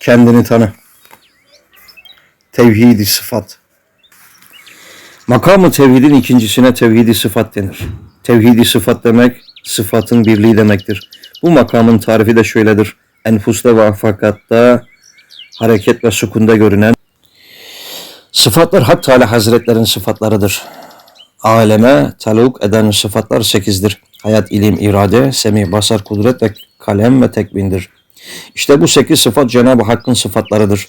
Kendini tanı. Tevhidi sıfat. Makamı tevhidin ikincisine tevhidi sıfat denir. Tevhidi sıfat demek sıfatın birliği demektir. Bu makamın tarifi de şöyledir. Enfusta ve afakatta hareket ve sukunda görünen sıfatlar Hak Teala Hazretlerin sıfatlarıdır. Aleme taluk eden sıfatlar sekizdir. Hayat, ilim, irade, semi, basar, kudret ve kalem ve tekbindir. İşte bu sekiz sıfat Cenab-ı Hakk'ın sıfatlarıdır.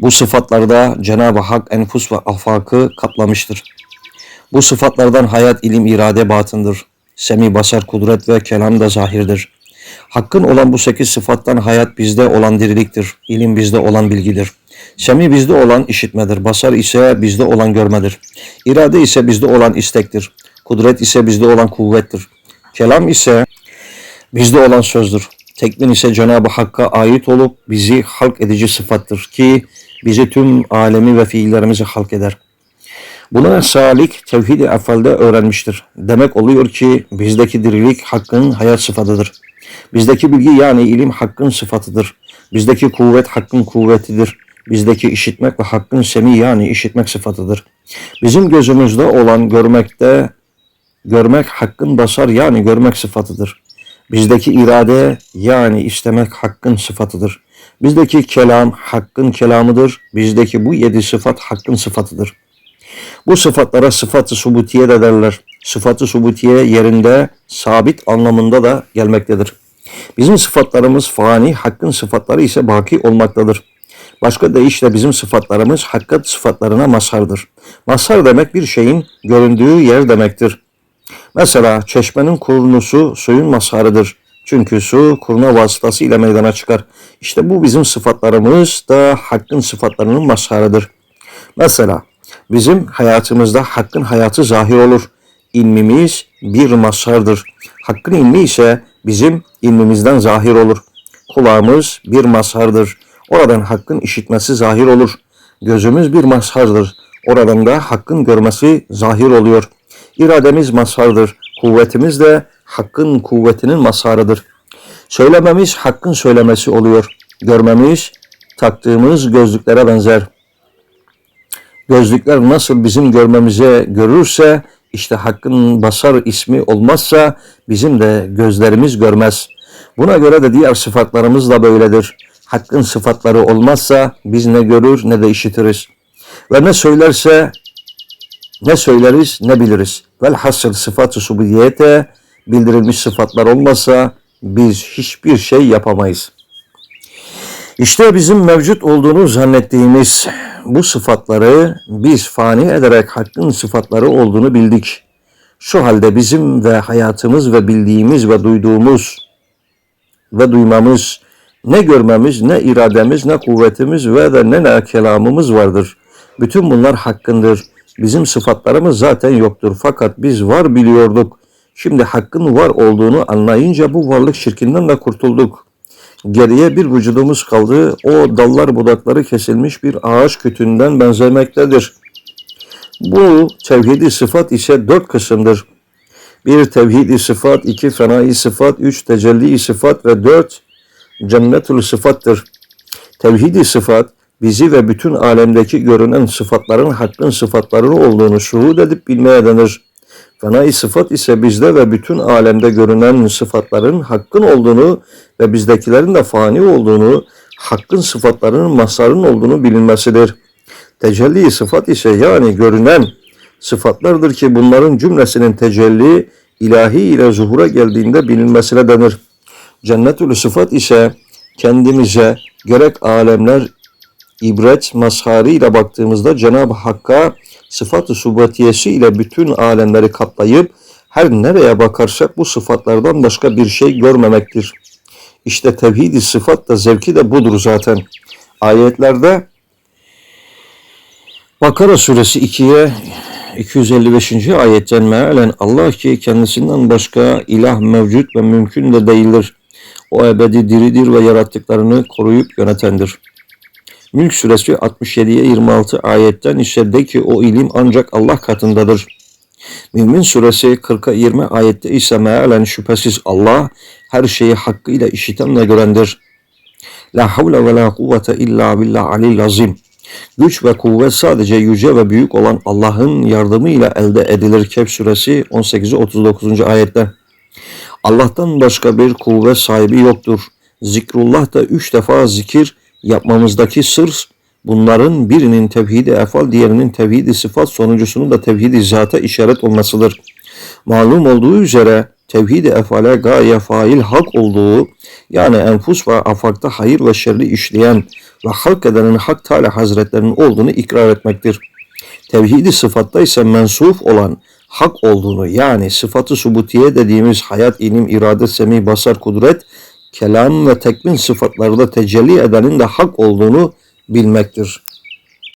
Bu sıfatlarda Cenab-ı Hak enfus ve afakı kaplamıştır. Bu sıfatlardan hayat, ilim, irade batındır. Semi, basar, kudret ve kelam da zahirdir. Hakkın olan bu sekiz sıfattan hayat bizde olan diriliktir. İlim bizde olan bilgidir. Semi bizde olan işitmedir. Basar ise bizde olan görmedir. İrade ise bizde olan istektir. Kudret ise bizde olan kuvvettir. Kelam ise bizde olan sözdür. Tekvin ise Cenab-ı Hakk'a ait olup bizi halk edici sıfattır ki bizi tüm alemi ve fiillerimizi halk eder. Buna salik tevhid-i efalde öğrenmiştir. Demek oluyor ki bizdeki dirilik hakkın hayat sıfatıdır. Bizdeki bilgi yani ilim hakkın sıfatıdır. Bizdeki kuvvet hakkın kuvvetidir. Bizdeki işitmek ve hakkın semi yani işitmek sıfatıdır. Bizim gözümüzde olan görmekte görmek hakkın basar yani görmek sıfatıdır. Bizdeki irade yani istemek hakkın sıfatıdır. Bizdeki kelam hakkın kelamıdır. Bizdeki bu yedi sıfat hakkın sıfatıdır. Bu sıfatlara sıfatı subutiye de derler. Sıfatı subutiye yerinde sabit anlamında da gelmektedir. Bizim sıfatlarımız fani, hakkın sıfatları ise baki olmaktadır. Başka deyişle bizim sıfatlarımız hakikat sıfatlarına mazhardır. Mazhar demek bir şeyin göründüğü yer demektir. Mesela çeşmenin kurnusu suyun mazharıdır. Çünkü su kurna vasıtasıyla meydana çıkar. İşte bu bizim sıfatlarımız da hakkın sıfatlarının mazharıdır. Mesela bizim hayatımızda hakkın hayatı zahir olur. İlmimiz bir mazhardır. Hakkın ilmi ise bizim ilmimizden zahir olur. Kulağımız bir mazhardır. Oradan hakkın işitmesi zahir olur. Gözümüz bir mazhardır. Oradan da hakkın görmesi zahir oluyor. İrademiz mazhardır. Kuvvetimiz de hakkın kuvvetinin mazharıdır. Söylememiz hakkın söylemesi oluyor. Görmemiz taktığımız gözlüklere benzer. Gözlükler nasıl bizim görmemize görürse işte hakkın basar ismi olmazsa bizim de gözlerimiz görmez. Buna göre de diğer sıfatlarımız da böyledir. Hakkın sıfatları olmazsa biz ne görür ne de işitiriz. Ve ne söylerse ne söyleriz ne biliriz. Velhasıl sıfat-ı subudiyete bildirilmiş sıfatlar olmasa biz hiçbir şey yapamayız. İşte bizim mevcut olduğunu zannettiğimiz bu sıfatları biz fani ederek hakkın sıfatları olduğunu bildik. Şu halde bizim ve hayatımız ve bildiğimiz ve duyduğumuz ve duymamız, ne görmemiz, ne irademiz, ne kuvvetimiz ve de ne, ne kelamımız vardır. Bütün bunlar hakkındır. Bizim sıfatlarımız zaten yoktur. Fakat biz var biliyorduk. Şimdi hakkın var olduğunu anlayınca bu varlık şirkinden de kurtulduk. Geriye bir vücudumuz kaldı. O dallar budakları kesilmiş bir ağaç kütüğünden benzemektedir. Bu tevhidi sıfat ise dört kısımdır. Bir tevhidi sıfat, iki fenai sıfat, üç tecelli sıfat ve dört cennetül sıfattır. Tevhidi sıfat, bizi ve bütün alemdeki görünen sıfatların hakkın sıfatları olduğunu şuhud edip bilmeye denir. Fenai sıfat ise bizde ve bütün alemde görünen sıfatların hakkın olduğunu ve bizdekilerin de fani olduğunu, hakkın sıfatlarının masarın olduğunu bilinmesidir. Tecelli sıfat ise yani görünen sıfatlardır ki bunların cümlesinin tecelli ilahi ile zuhura geldiğinde bilinmesine denir. Cennetül sıfat ise kendimize gerek alemler ibret mazharı ile baktığımızda Cenab-ı Hakk'a sıfat-ı subatiyesi ile bütün alemleri kaplayıp her nereye bakarsak bu sıfatlardan başka bir şey görmemektir. İşte tevhid-i sıfat da zevki de budur zaten. Ayetlerde Bakara suresi 2'ye 255. ayetten mealen Allah ki kendisinden başka ilah mevcut ve mümkün de değildir. O ebedi diridir ve yarattıklarını koruyup yönetendir. Mülk suresi 67'ye 26 ayetten ise de ki o ilim ancak Allah katındadır. Mümin suresi 40'a 20 ayette ise mealen şüphesiz Allah her şeyi hakkıyla işiten ve görendir. La havle ve la kuvvete illa billah alil azim. Güç ve kuvvet sadece yüce ve büyük olan Allah'ın yardımıyla elde edilir. Kehf suresi 18. 39. ayette. Allah'tan başka bir kuvvet sahibi yoktur. Zikrullah da üç defa zikir yapmamızdaki sır bunların birinin tevhid-i efal, diğerinin tevhid-i sıfat, sonuncusunun da tevhid-i zata işaret olmasıdır. Malum olduğu üzere tevhid-i efale gaye fail hak olduğu yani enfus ve afakta hayır ve şerri işleyen ve halk edenin Hak Teala Hazretlerinin olduğunu ikrar etmektir. Tevhid-i sıfatta ise mensuf olan hak olduğunu yani sıfatı subutiye dediğimiz hayat, ilim, irade, semi, basar, kudret, kelam ve tekvin sıfatlarda tecelli edenin de hak olduğunu bilmektir.